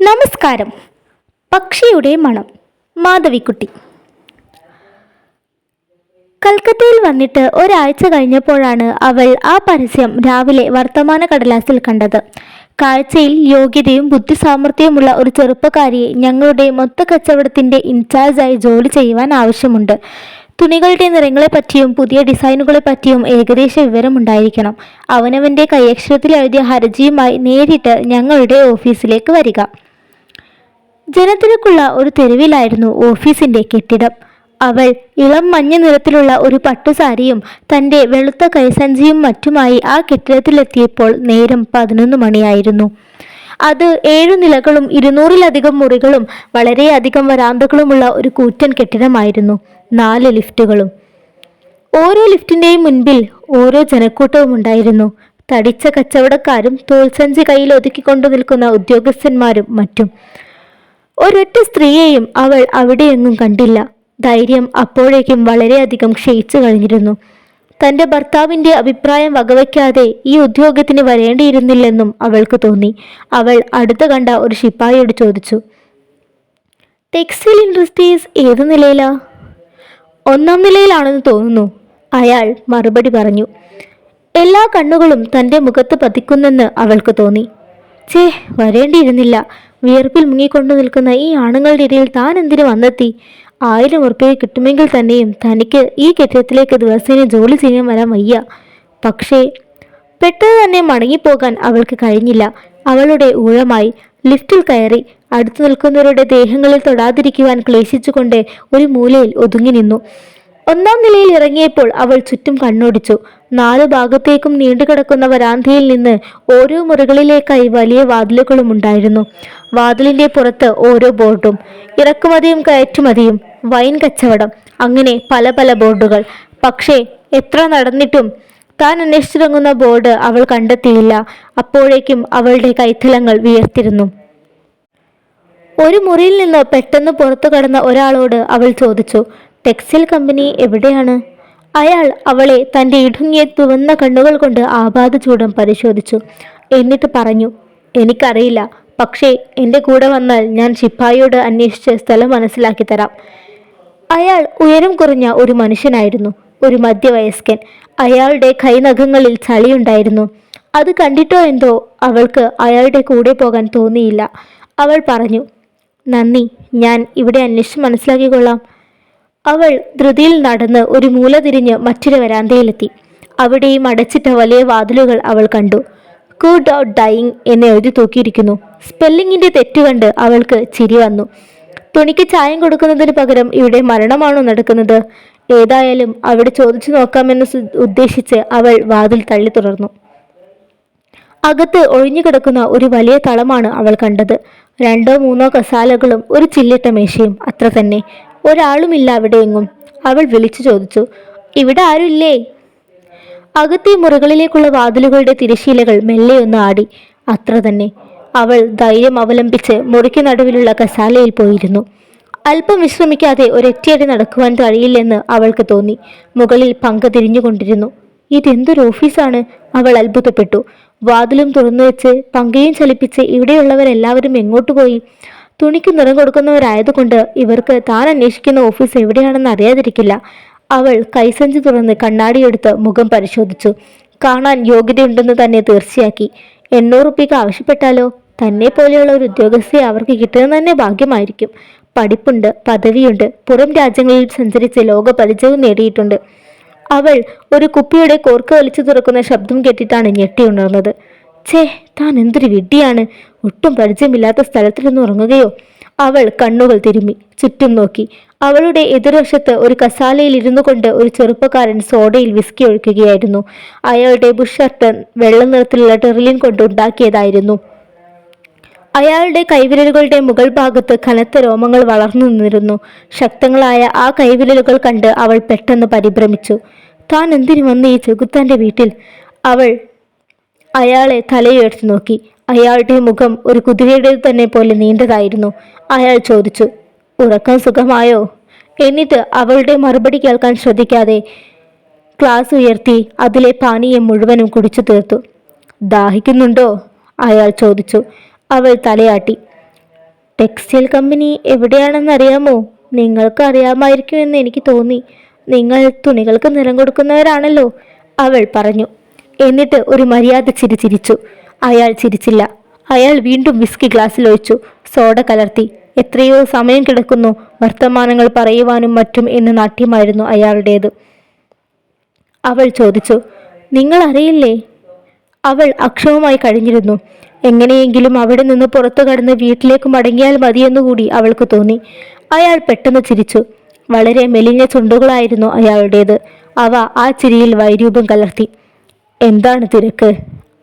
നമസ്കാരം. പക്ഷിയുടെ മണം. മാധവിക്കുട്ടി. കൽക്കത്തയിൽ വന്നിട്ട് ഒരാഴ്ച കഴിഞ്ഞപ്പോഴാണ് അവൾ ആ പരസ്യം രാവിലെ വർത്തമാന കടലാസിൽ കണ്ടത്. കാഴ്ചയിൽ യോഗ്യതയും ബുദ്ധിസാമർഥ്യവുമുള്ള ഒരു ചെറുപ്പക്കാരിയെ ഞങ്ങളുടെ മൊത്ത കച്ചവടത്തിന്റെ ഇൻചാർജായി ജോലി ചെയ്യുവാൻ ആവശ്യമുണ്ട്. തുണികളുടെ നിറങ്ങളെ പറ്റിയും പുതിയ ഡിസൈനുകളെ പറ്റിയും ഏകദേശ വിവരമുണ്ടായിരിക്കണം. അവനവന്റെ കൈയക്ഷരത്തിൽ എഴുതിയ ഹർജിയുമായി നേരിട്ട് ഞങ്ങളുടെ ഓഫീസിലേക്ക് വരിക. ജനത്തിരക്കുള്ള ഒരു തെരുവിലായിരുന്നു ഓഫീസിന്റെ കെട്ടിടം. അവൾ ഇളം മഞ്ഞ നിറത്തിലുള്ള ഒരു പട്ടുസാരിയും തന്റെ വെളുത്ത കൈസഞ്ചിയും മറ്റുമായി ആ കെട്ടിടത്തിലെത്തിയപ്പോൾ നേരം പതിനൊന്ന് മണിയായിരുന്നു. അത് ഏഴു നിലകളും ഇരുന്നൂറിലധികം മുറികളും വളരെയധികം വരാന്തകളുമുള്ള ഒരു കൂറ്റൻ കെട്ടിടമായിരുന്നു. നാല് ലിഫ്റ്റുകളും. ഓരോ ലിഫ്റ്റിന്റെയും മുൻപിൽ ഓരോ ജനക്കൂട്ടവും ഉണ്ടായിരുന്നു. തടിച്ച കച്ചവടക്കാരും തോൽസഞ്ചി കയ്യിൽ ഒതുക്കിക്കൊണ്ടു നിൽക്കുന്ന ഉദ്യോഗസ്ഥന്മാരും മറ്റും. ഒരൊറ്റ സ്ത്രീയെയും അവൾ അവിടെയെങ്ങും കണ്ടില്ല. ധൈര്യം അപ്പോഴേക്കും വളരെയധികം ക്ഷയിച്ചു കഴിഞ്ഞിരുന്നു. തന്റെ ഭർത്താവിന്റെ അഭിപ്രായം വകവയ്ക്കാതെ ഈ ഉദ്യോഗത്തിന് വരേണ്ടിയിരുന്നില്ലെന്നും അവൾക്ക് തോന്നി. അവൾ അടുത്ത കണ്ട ഒരു ശിപ്പായിയോട് ചോദിച്ചു ടെക്സ്റ്റൈൽ ഇൻഡസ്ട്രീസ് ഏത് നിലയിലാ? ഒന്നാം നിലയിലാണെന്ന് തോന്നുന്നു അയാൾ മറുപടി പറഞ്ഞു. എല്ലാ കണ്ണുകളും തന്റെ മുഖത്ത് പതിക്കുന്നെന്ന് അവൾക്ക് തോന്നി. ചേ വരേണ്ടിയിരുന്നില്ല. വിയർപ്പിൽ മുങ്ങിക്കൊണ്ടു നിൽക്കുന്ന ഈ ആണുങ്ങളുടെ ഇടയിൽ താൻ എന്തിനു വന്നെത്തി? ആയിരം ഉറുപ്പിക കിട്ടുമെങ്കിൽ തന്നെയും തനിക്ക് ഈ കെട്ടിടത്തിലേക്ക് ദിവസേന ജോലി ചെയ്യാൻ വരാൻ വയ്യ. പക്ഷേ പെട്ടെന്ന് തന്നെ മടങ്ങിപ്പോകാൻ അവൾക്ക് കഴിഞ്ഞില്ല. അവളുടെ ഊഴമായി ലിഫ്റ്റിൽ കയറി അടുത്തു നിൽക്കുന്നവരുടെ ദേഹങ്ങളിൽ തൊടാതിരിക്കുവാൻ ക്ലേശിച്ചുകൊണ്ട് ഒരു മൂലയിൽ ഒതുങ്ങി നിന്നു. ഒന്നാം നിലയിൽ ഇറങ്ങിയപ്പോൾ അവൾ ചുറ്റും കണ്ണോടിച്ചു. നാലു ഭാഗത്തേക്കും നീണ്ടുകിടക്കുന്ന വരാന്തയിൽ നിന്ന് ഓരോ മുറികളിലേക്കായി വലിയ വാതിലുകളും ഉണ്ടായിരുന്നു. വാതിലിന്റെ പുറത്ത് ഓരോ ബോർഡും ഇറക്കുമതിയും കയറ്റുമതിയും വൈൻ കച്ചവടം അങ്ങനെ പല പല ബോർഡുകൾ. പക്ഷേ എത്ര നടന്നിട്ടും താൻ അന്വേഷിച്ചിറങ്ങുന്ന ബോർഡ് അവൾ കണ്ടെത്തിയില്ല. അപ്പോഴേക്കും അവളുടെ കൈത്തലങ്ങൾ വിയർത്തിരുന്നു. ഒരു മുറിയിൽ നിന്ന് പെട്ടെന്ന് പുറത്തു കടന്ന ഒരാളോട് അവൾ ചോദിച്ചു ടെക്സ്റ്റൈൽ കമ്പനി എവിടെയാണ്? അയാൾ അവളെ തന്റെ ഇടുങ്ങിയ തുവന്ന കണ്ണുകൾ കൊണ്ട് ആപാദചൂടം പരിശോധിച്ചു. എന്നിട്ട് പറഞ്ഞു എനിക്കറിയില്ല പക്ഷേ എന്റെ കൂടെ വന്നാൽ ഞാൻ ശിപ്പായിയോട് അന്വേഷിച്ച് സ്ഥലം മനസ്സിലാക്കി തരാം. അയാൾ ഉയരം കുറഞ്ഞ ഒരു മനുഷ്യനായിരുന്നു ഒരു മധ്യവയസ്കൻ. അയാളുടെ കൈനഖങ്ങളിൽ ചളിയുണ്ടായിരുന്നു. അത് കണ്ടിട്ടോ എന്തോ അവൾക്ക് അയാളുടെ കൂടെ പോകാൻ തോന്നിയില്ല. അവൾ പറഞ്ഞു നന്ദി ഞാൻ ഇവിടെ അന്വേഷിച്ച് മനസ്സിലാക്കിക്കൊള്ളാം. അവൾ ധൃതിയിൽ നടന്ന് ഒരു മൂല തിരിഞ്ഞ് മറ്റൊരു വരാന്തയിലെത്തി. അവിടെയും അടച്ചിട്ട വലിയ വാതിലുകൾ അവൾ കണ്ടു. ഗുഡ് ഔട്ട് ഡൈയിങ് എന്ന് എഴുതി തൂക്കിയിരിക്കുന്നു. സ്പെല്ലിങ്ങിന്റെ തെറ്റുകണ്ട് അവൾക്ക് ചിരി വന്നു. തുണിക്ക് ചായം കൊടുക്കുന്നതിന് പകരം ഇവിടെ മരണമാണോ നടക്കുന്നത്? ഏതായാലും അവിടെ ചോദിച്ചു നോക്കാമെന്ന് ഉദ്ദേശിച്ച് അവൾ വാതിൽ തള്ളി തുടർന്നു അകത്ത് ഒഴിഞ്ഞുകിടക്കുന്ന ഒരു വലിയ തളമാണ് അവൾ കണ്ടത്. രണ്ടോ മൂന്നോ കസാലകളും ഒരു ചില്ലിട്ട മേശയും അത്ര തന്നെ. ഒരാളുമില്ല അവിടെയെങ്ങും അവൾ വിളിച്ചു ചോദിച്ചു ഇവിടെ ആരുമില്ലേ അകത്തെ മുറികളിലേക്കുള്ള വാതിലുകളുടെ തിരശീലകൾ മെല്ലെ ഒന്ന് ആടി. അത്ര തന്നെ. അവൾ ധൈര്യം അവലംബിച്ച് മുറിക്ക് നടുവിലുള്ള കസാലയിൽ പോയിരുന്നു. അല്പം വിശ്രമിക്കാതെ ഒരൊറ്റയടി നടക്കുവാൻ കഴിയില്ലെന്ന് അവൾക്ക് തോന്നി. മുകളിൽ പങ്ക തിരിഞ്ഞുകൊണ്ടിരുന്നു. ഇതെന്തൊരു ഓഫീസാണ്? അവൾ അത്ഭുതപ്പെട്ടു. വാതിലും തുറന്നു വെച്ച് പങ്കയും ചലിപ്പിച്ച് ഇവിടെയുള്ളവരെല്ലാവരും എങ്ങോട്ട് പോയി? തുണിക്ക് നിറം കൊടുക്കുന്നവരായതുകൊണ്ട് ഇവർക്ക് താൻ അന്വേഷിക്കുന്ന ഓഫീസ് എവിടെയാണെന്ന് അറിയാതിരിക്കില്ല. അവൾ കൈസഞ്ചി തുറന്ന് കണ്ണാടിയെടുത്ത് മുഖം പരിശോധിച്ചു. കാണാൻ യോഗ്യതയുണ്ടെന്ന് തന്നെ തീർച്ചയാക്കി. എണ്ണൂറ് റുപ്യക്ക് ആവശ്യപ്പെട്ടാലോ? തന്നെ പോലെയുള്ള ഒരു ഉദ്യോഗസ്ഥയെ അവർക്ക് കിട്ടുന്നത് തന്നെ ഭാഗ്യമായിരിക്കും. പഠിപ്പുണ്ട് പദവിയുണ്ട്. പുറം രാജ്യങ്ങളിൽ സഞ്ചരിച്ച് ലോക പരിചയവും നേടിയിട്ടുണ്ട്. അവൾ ഒരു കുപ്പിയുടെ കോർക്ക് വലിച്ചു തുറക്കുന്ന ശബ്ദം കേട്ടിട്ടാണ് ഞെട്ടിയുണർന്നത് ഛേ താൻ എന്തൊരു വിഡ്ഢിയാണ്. ഒട്ടും പരിചയമില്ലാത്ത സ്ഥലത്തിലൊന്ന് ഉറങ്ങുകയോ. അവൾ കണ്ണുകൾ തിരുമ്മി ചുറ്റും നോക്കി. അവളുടെ എതിർവശത്ത് ഒരു കസാലയിൽ ഇരുന്നു കൊണ്ട് ഒരു ചെറുപ്പക്കാരൻ സോഡയിൽ വിസ്കി ഒഴിക്കുകയായിരുന്നു. അയാളുടെ ബുഷർട്ട് ഷർട്ട് വെള്ള നിറത്തിലുള്ള ടെറിലിൻ കൊണ്ട് ഉണ്ടാക്കിയതായിരുന്നു. അയാളുടെ കൈവിരലുകളുടെ മുകൾ ഭാഗത്ത് കനത്ത രോമങ്ങൾ വളർന്നു നിന്നിരുന്നു. ശക്തങ്ങളായ ആ കൈവിരലുകൾ കണ്ട് അവൾ പെട്ടെന്ന് പരിഭ്രമിച്ചു. താൻ എന്തിനു വന്ന് ഈ ചെകുത്താന്റെ വീട്ടിൽ? അവൾ അയാളെ തലയുയർത്തി നോക്കി. അയാളുടെ മുഖം ഒരു കുതിരയുടെ തന്നെ പോലെ നീണ്ടതായിരുന്നു. അയാൾ ചോദിച്ചു ഉറക്കം സുഖമായോ? എന്നിട്ട് അവളുടെ മറുപടി കേൾക്കാൻ ശ്രദ്ധിക്കാതെ ക്ലാസ് ഉയർത്തി അതിലെ പാനീയം മുഴുവനും കുടിച്ചു തീർത്തു. ദാഹിക്കുന്നുണ്ടോ? അയാൾ ചോദിച്ചു. അവൾ തലയാട്ടി. ടെക്സ്റ്റൈൽ കമ്പനി എവിടെയാണെന്നറിയാമോ? നിങ്ങൾക്ക് അറിയാമായിരിക്കുമെന്ന് എനിക്ക് തോന്നി. നിങ്ങൾ തുണികൾക്ക് നിറം കൊടുക്കുന്നവരാണല്ലോ അവൾ പറഞ്ഞു. എന്നിട്ട് ഒരു മര്യാദ ചിരി ചിരിച്ചു. അയാൾ ചിരിച്ചില്ല. അയാൾ വീണ്ടും വിസ്കി ഗ്ലാസ്സിൽ ഒഴിച്ചു. സോഡ കലർത്തി. എത്രയോ സമയം കിടക്കുന്നു. വർത്തമാനങ്ങൾ പറയുവാനും മറ്റും എന്ന് നാട്യമായിരുന്നു അയാളുടേത്. അവൾ ചോദിച്ചു നിങ്ങൾ അറിയില്ലേ? അവൾ അക്ഷമമായി കഴിഞ്ഞിരുന്നു. എങ്ങനെയെങ്കിലും അവിടെ നിന്ന് പുറത്തു കടന്ന് വീട്ടിലേക്ക് മടങ്ങിയാൽ മതിയെന്നുകൂടി അവൾക്ക് തോന്നി. അയാൾ പെട്ടെന്ന് ചിരിച്ചു. വളരെ മെലിഞ്ഞ ചുണ്ടുകളായിരുന്നു അയാളുടേത്. അവ ആ ചിരിയിൽ വൈരൂപം കലർത്തി. എന്താണ് തിരക്ക്?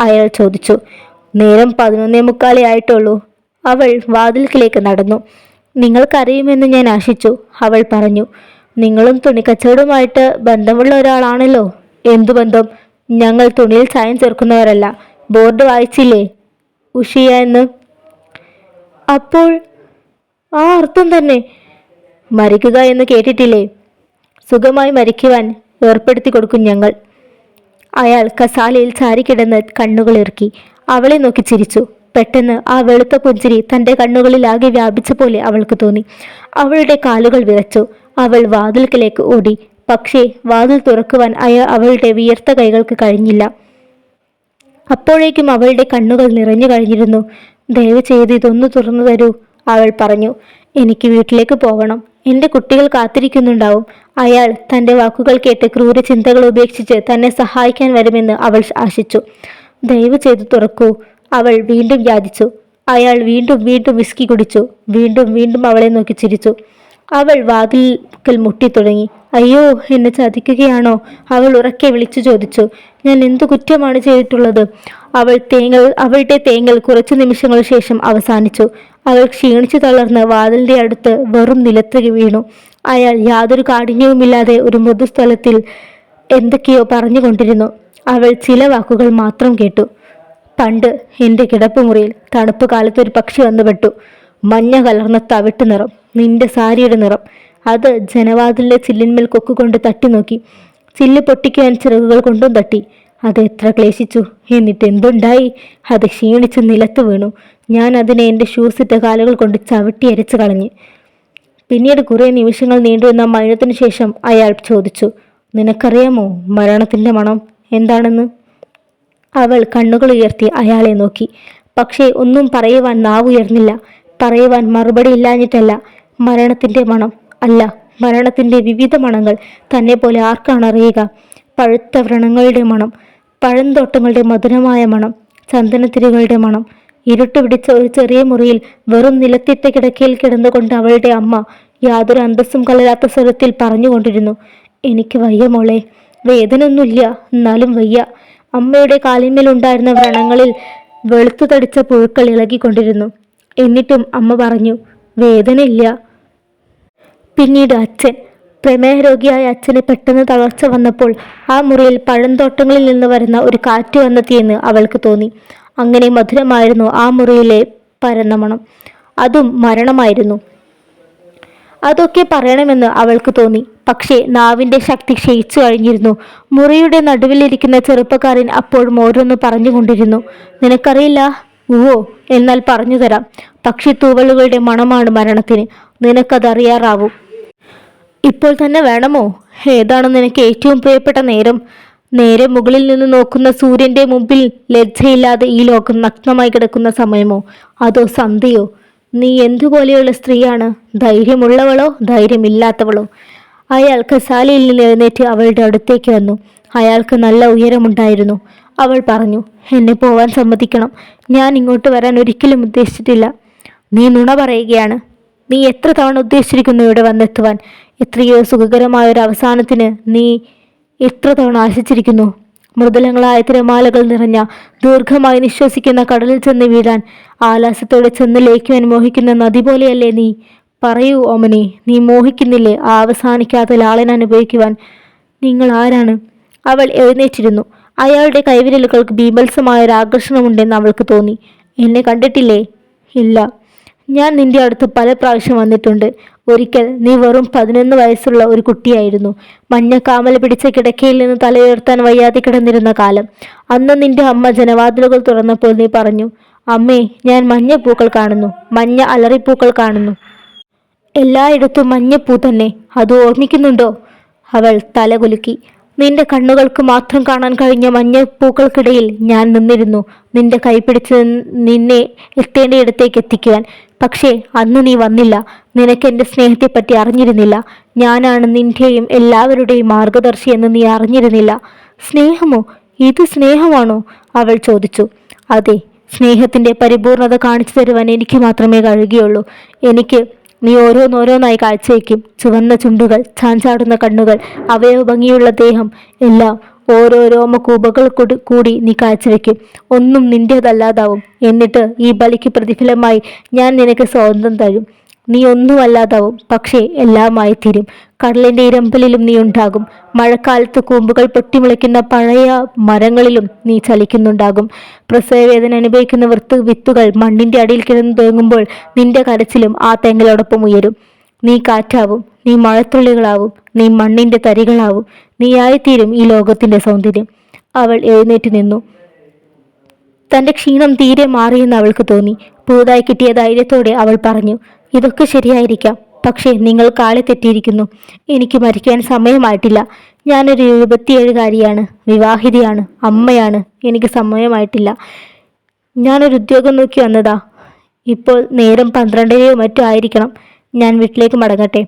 അയാൾ ചോദിച്ചു. നേരം പതിനൊന്നേ മുക്കാലേ ആയിട്ടുള്ളൂ. അവൾ വാതിൽക്കിലേക്ക് നടന്നു. നിങ്ങൾക്കറിയുമെന്ന് ഞാൻ ആശിച്ചു. അവൾ പറഞ്ഞു നിങ്ങളും തുണിക്കച്ചവടവുമായിട്ട് ബന്ധമുള്ള ഒരാളാണല്ലോ. എന്തു ബന്ധം? ഞങ്ങൾ തുണിയിൽ ചായം ചേർക്കുന്നവരല്ല. ബോർഡ് വായിച്ചില്ലേ? ഉഷിയ എന്ന്. അപ്പോൾ ആ അർത്ഥം തന്നെ. മരിക്കുക എന്ന് കേട്ടിട്ടില്ലേ? സുഖമായി മരിക്കുവാൻ ഏർപ്പെടുത്തി കൊടുക്കും ഞങ്ങൾ. അയാൾ കസാലയിൽ ചാരിക്കിടന്ന് കണ്ണുകൾ ഇറക്കി. അവളെ നോക്കി ചിരിച്ചു. പെട്ടെന്ന് ആ വെളുത്ത പുഞ്ചിരി തന്റെ കണ്ണുകളിൽ ആകെ വ്യാപിച്ച പോലെ അവൾക്ക് തോന്നി. അവളുടെ കാലുകൾ വിറച്ചു. അവൾ വാതിൽക്കിലേക്ക് ഓടി. പക്ഷേ വാതിൽ തുറക്കുവാൻ അയാൾ അവളുടെ വിയർത്ത കൈകൾക്ക് കഴിഞ്ഞില്ല. അപ്പോഴേക്കും അവളുടെ കണ്ണുകൾ നിറഞ്ഞു കഴിഞ്ഞിരുന്നു. ദയവ് ചെയ്ത് ഇതൊന്നു തുറന്നു തരൂ അവൾ പറഞ്ഞു. എനിക്ക് വീട്ടിലേക്ക് പോകണം എന്റെ കുട്ടികൾ കാത്തിരിക്കുന്നുണ്ടാവും. അയാൾ തന്റെ വാക്കുകൾ കേട്ട് ക്രൂര ചിന്തകൾ ഉപേക്ഷിച്ച് തന്നെ സഹായിക്കാൻ വരുമെന്ന് അവൾ ആശിച്ചു. ദയവ് ചെയ്തു തുറക്കൂ. അവൾ വീണ്ടും യാചിച്ചു. അയാൾ വീണ്ടും വീണ്ടും വിസ്കി കുടിച്ചു. വീണ്ടും വീണ്ടും അവളെ നോക്കി ചിരിച്ചു. അവൾ വാതിൽക്കൽ മുട്ടിത്തുടങ്ങി അയ്യോ എന്നെ ചതിക്കുകയാണോ? അവൾ ഉറക്കെ വിളിച്ചു ചോദിച്ചു. ഞാൻ എന്തു കുറ്റമാണ് ചെയ്തിട്ടുള്ളത്? അവൾ തേങ്ങൽ അവളുടെ തേങ്ങൽ കുറച്ചു നിമിഷങ്ങൾ ശേഷം അവസാനിച്ചു. അവൾ ക്ഷീണിച്ചു തളർന്ന് വാതിലിന്റെ അടുത്ത് വെറും നിലത്ത് വീണു. അയാൾ യാതൊരു കാഠിന്യവുമില്ലാതെ ഒരു മൃദുസ്ഥലത്തിൽ എന്തൊക്കെയോ പറഞ്ഞുകൊണ്ടിരുന്നു. അവൾ ചില വാക്കുകൾ മാത്രം കേട്ടു. പണ്ട് എന്റെ കിടപ്പുമുറിയിൽ തണുപ്പ് കാലത്ത് ഒരു പക്ഷി വന്നുപെട്ടു മഞ്ഞ കലർന്ന തവിട്ട് നിറം നിന്റെ സാരിയുടെ നിറം. അത് ജനവാതിലിലെ ചില്ലിന്മേൽ കൊക്കുകൊണ്ട് തട്ടി നോക്കി. ചില്ല് പൊട്ടിക്കാൻ ചിറകുകൾ കൊണ്ടും തട്ടി. അത് എത്ര ക്ലേശിച്ചു. എന്നിട്ട് എന്തുണ്ടായി? അത് ക്ഷീണിച്ച് നിലത്ത് വീണു. ഞാൻ അതിനെ എന്റെ ഷൂസിട്ട കാലുകൾ കൊണ്ട് ചവിട്ടി അരച്ചു കളഞ്ഞ്. പിന്നീട് കുറേ നിമിഷങ്ങൾ നീണ്ടുവന്ന മൗനത്തിനു ശേഷം അയാൾ ചോദിച്ചു നിനക്കറിയാമോ മരണത്തിന്റെ മണം എന്താണെന്ന്? അവൾ കണ്ണുകൾ ഉയർത്തി അയാളെ നോക്കി. പക്ഷേ ഒന്നും പറയുവാൻ നാവുയർന്നില്ല. പറയുവാൻ മറുപടി ഇല്ലാഞ്ഞിട്ടല്ല. മരണത്തിന്റെ മണം അല്ല. മരണത്തിന്റെ വിവിധ മണങ്ങൾ തന്നെ പോലെ ആർക്കാണ് അറിയുക? പഴുത്ത വ്രണങ്ങളുടെ മണം പഴന്തോട്ടങ്ങളുടെ മധുരമായ മണം ചന്ദനത്തിരികളുടെ മണം ഇരുട്ട് പിടിച്ച ഒരു ചെറിയ മുറിയിൽ വെറും നിലത്തിട്ട കിടക്കയിൽ കിടന്നുകൊണ്ട് അവളുടെ അമ്മ യാതൊരു അന്തസ്സും കലരാത്ത സ്വരത്തിൽ പറഞ്ഞുകൊണ്ടിരുന്നു എനിക്ക് വയ്യ മോളെ വേദനൊന്നുമില്ല എന്നാലും വയ്യ. അമ്മയുടെ കാലിന്മേലുണ്ടായിരുന്ന വ്രണങ്ങളിൽ വെളുത്തു തടിച്ച പുഴുക്കൾ ഇളകിക്കൊണ്ടിരുന്നു. എന്നിട്ടും അമ്മ പറഞ്ഞു വേദനയില്ല. പിന്നീട് അച്ഛൻ പ്രമേഹ രോഗിയായ അച്ഛന് പെട്ടെന്ന് തളർച്ച വന്നപ്പോൾ ആ മുറിയിൽ പഴന്തോട്ടങ്ങളിൽ നിന്ന് വരുന്ന ഒരു കാറ്റ് വന്നെത്തിയെന്ന് അവൾക്ക് തോന്നി. അങ്ങനെ മധുരമായിരുന്നു ആ മുറിയിലെ പരന്ന മണം അതും മരണമായിരുന്നു. അതൊക്കെ പറയണമെന്ന് അവൾക്ക് തോന്നി. പക്ഷേ നാവിന്റെ ശക്തി ക്ഷയിച്ചു കഴിഞ്ഞിരുന്നു. മുറിയുടെ നടുവിലിരിക്കുന്ന ചെറുപ്പക്കാരൻ അപ്പോഴും ഓരോന്ന് പറഞ്ഞുകൊണ്ടിരുന്നു. നിനക്കറിയില്ല? ഓ എന്നാൽ പറഞ്ഞു തരാം പക്ഷിത്തൂവലുകളുടെ മണമാണ് മരണത്തിന്. നിനക്കതറിയാറാവും. ഇപ്പോൾ തന്നെ വേണമോ? ഏതാണ് നിനക്ക് ഏറ്റവും പ്രിയപ്പെട്ട നേരം? നേരെ മുകളിൽ നിന്ന് നോക്കുന്ന സൂര്യന്റെ മുമ്പിൽ ലജ്ജയില്ലാതെ ഈ ലോകം നഗ്നമായി കിടക്കുന്ന സമയമോ? അതോ സന്ധ്യയോ? നീ എന്തുപോലെയുള്ള സ്ത്രീയാണ്? ധൈര്യമുള്ളവളോ? ധൈര്യമില്ലാത്തവളോ? അയാൾ കസാലയിൽ നിന്ന് എഴുന്നേറ്റ് അവളുടെ അടുത്തേക്ക് വന്നു. അയാൾക്ക് നല്ല ഉയരമുണ്ടായിരുന്നു. അവൾ പറഞ്ഞു എന്നെ പോവാൻ സമ്മതിക്കണം. ഞാൻ ഇങ്ങോട്ട് വരാൻ ഒരിക്കലും ഉദ്ദേശിച്ചിട്ടില്ല. നീ നുണ പറയുകയാണ്. നീ എത്ര തവണ ഉദ്ദേശിച്ചിരിക്കുന്നു ഇവിടെ വന്നെത്തുവാൻ? എത്രയോ സുഖകരമായ ഒരു അവസാനത്തിന് നീ എത്ര തവണ ആശിച്ചിരിക്കുന്നു? മൃദുലങ്ങളായ തിരമാലകൾ നിറഞ്ഞ ദീർഘമായി നിശ്വസിക്കുന്ന കടലിൽ ചെന്ന് വീഴാൻ ആലാസത്തോടെ ചെന്ന് ലയിക്കുവാൻ മോഹിക്കുന്ന നദി പോലെയല്ലേ നീ? പറയൂ ഓമനെ നീ മോഹിക്കുന്നില്ലേ? ആ അവസാനിക്കാത്ത ലാളന അനുഭവിക്കുവാൻ നിങ്ങൾ ആരാണ്? അവൾ എഴുന്നേറ്റിരുന്നു. അയാളുടെ കൈവിരലുകൾക്ക് ബീഭത്സമായ ഒരു ആകർഷണമുണ്ടെന്ന് അവൾക്ക് തോന്നി. എന്നെ കണ്ടിട്ടില്ലേ? ഇല്ല. ഞാൻ നിന്റെ അടുത്ത് പല പ്രാവശ്യം വന്നിട്ടുണ്ട്. ഒരിക്കൽ നീ വെറും പതിനൊന്ന് വയസ്സുള്ള ഒരു കുട്ടിയായിരുന്നു. മഞ്ഞ കാമല പിടിച്ച കിടക്കയിൽ നിന്ന് തലയുയർത്താൻ വയ്യാതെ കിടന്നിരുന്ന കാലം. അന്ന് നിന്റെ അമ്മ ജനവാതിലുകൾ തുറന്നപ്പോൾ നീ പറഞ്ഞു അമ്മേ ഞാൻ മഞ്ഞ പൂക്കൾ കാണുന്നു. മഞ്ഞ അലറിപ്പൂക്കൾ കാണുന്നു. എല്ലായിടത്തും മഞ്ഞപ്പൂ തന്നെ. അത് ഓർമ്മിക്കുന്നുണ്ടോ? അവൾ തലകുലുക്കി. നിന്റെ കണ്ണുകൾക്ക് മാത്രം കാണാൻ കഴിഞ്ഞ മഞ്ഞപ്പൂക്കൾക്കിടയിൽ ഞാൻ നിന്നിരുന്നു. നിന്റെ കൈപിടിച്ച് നിന്നെ എത്തേണ്ടയിടത്തേക്ക് എത്തിക്കുവാൻ. പക്ഷേ അന്ന് നീ വന്നില്ല. നിനക്ക് എന്റെ സ്നേഹത്തെപ്പറ്റി അറിഞ്ഞിരുന്നില്ല. ഞാനാണ് നിന്റെയും എല്ലാവരുടെയും മാർഗദർശി എന്ന് നീ അറിഞ്ഞിരുന്നില്ല. സ്നേഹമോ? ഇത് സ്നേഹമാണോ? അവൾ ചോദിച്ചു. അതെ സ്നേഹത്തിന്റെ പരിപൂർണത കാണിച്ചു തരുവാൻ എനിക്ക് മാത്രമേ കഴിയുകയുള്ളൂ. എനിക്ക് നീ ഓരോന്നോരോന്നായി കാഴ്ചവെക്കും. ചുവന്ന ചുണ്ടുകൾ ചാഞ്ചാടുന്ന കണ്ണുകൾ അവയവ ഭംഗിയുള്ള ദേഹം എല്ലാം ഓരോ രോമകൂപകൾ കൂടി നീ കാഴ്ചവെക്കും. ഒന്നും നിന്റേതല്ലാതാവും. എന്നിട്ട് ഈ ബലിക്ക് പ്രതിഫലമായി ഞാൻ നിനക്ക് സ്വാതന്ത്ര്യം തരും. നീ ഒന്നുമല്ലാതാവും പക്ഷേ എല്ലാമായി തീരും കടലിന്റെ ഇരമ്പലിലും നീ ഉണ്ടാകും. മഴക്കാലത്ത് കൂമ്പുകൾ പൊട്ടിമുളയ്ക്കുന്ന പഴയ മരങ്ങളിലും നീ ചലിക്കുന്നുണ്ടാകും. പ്രസവവേദന അനുഭവിക്കുന്ന വൃത്ത് വിത്തുകൾ മണ്ണിന്റെ അടിയിൽ കിടന്ന് തേങ്ങുമ്പോൾ നിന്റെ കരച്ചിലും ആ തെങ്ങലോടൊപ്പം ഉയരും. നീ കാറ്റാവും. നീ മഴത്തുള്ളികളാവും. നീ മണ്ണിന്റെ തരികളാവും. നീയായിത്തീരും ഈ ലോകത്തിന്റെ സൗന്ദര്യം. അവൾ എഴുന്നേറ്റ് നിന്നു. തന്റെ ക്ഷീണം തീരെ മാറിയെന്ന് അവൾക്ക് തോന്നി. പുതുതായി കിട്ടിയ ധൈര്യത്തോടെ അവൾ പറഞ്ഞു ഇതൊക്കെ ശരിയായിരിക്കാം. പക്ഷേ നിങ്ങൾ കാളെ തെറ്റിയിരിക്കുന്നു. എനിക്ക് മരിക്കാൻ സമയമായിട്ടില്ല. ഞാനൊരു എഴുപത്തിയേഴുകാരിയാണ്. വിവാഹിതയാണ്. അമ്മയാണ്. എനിക്ക് സമയമായിട്ടില്ല. ഞാനൊരു ഉദ്യോഗം നോക്കി വന്നതാ. ഇപ്പോൾ നേരം പന്ത്രണ്ടരയോ മറ്റോ ആയിരിക്കണം. ഞാൻ വീട്ടിലേക്ക് മടങ്ങട്ടെ.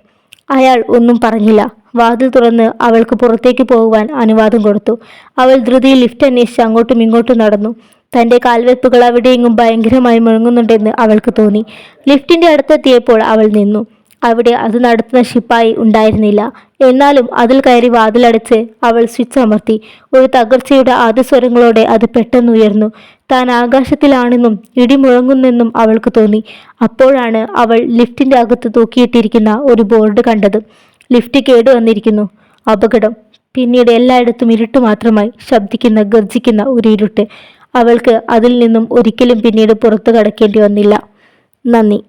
അയാൾ ഒന്നും പറഞ്ഞില്ല. വാതിൽ തുറന്ന് അവൾക്ക് പുറത്തേക്ക് പോകുവാൻ അനുവാദം കൊടുത്തു. അവൾ ധൃതിയിൽ ലിഫ്റ്റ് അന്വേഷിച്ച് അങ്ങോട്ടും ഇങ്ങോട്ടും നടന്നു. തന്റെ കാൽവെപ്പുകൾ അവിടെയെങ്ങും ഭയങ്കരമായി മുഴങ്ങുന്നുണ്ടെന്ന് അവൾക്ക് തോന്നി. ലിഫ്റ്റിന്റെ അടുത്തെത്തിയപ്പോൾ അവൾ നിന്നു. അവിടെ അത് നടത്തുന്ന ഷിപ്പായി ഉണ്ടായിരുന്നില്ല. എന്നാലും അതിൽ കയറി വാതിലടച്ച് അവൾ സ്വിച്ച് അമർത്തി. ഒരു തകർച്ചയുടെ ആദ്യ സ്വരങ്ങളോടെ അത് പെട്ടെന്ന് ഉയർന്നു. താൻ ആകാശത്തിലാണെന്നും ഇടി മുഴങ്ങുന്നെന്നും അവൾക്ക് തോന്നി. അപ്പോഴാണ് അവൾ ലിഫ്റ്റിന്റെ അകത്ത് തൂക്കിയിട്ടിരിക്കുന്ന ഒരു ബോർഡ് കണ്ടത്. ലിഫ്റ്റ് കേടുവന്നിരിക്കുന്നു അപകടം. പിന്നീട് എല്ലായിടത്തും ഇരുട്ട് മാത്രമായി. ശബ്ദിക്കുന്ന ഗർജിക്കുന്ന ഒരു ഇരുട്ട്. അവൾക്ക് അതിൽ നിന്നും ഒരിക്കലും പിന്നീട് പുറത്തു കടക്കേണ്ടി വന്നില്ല. നന്ദി.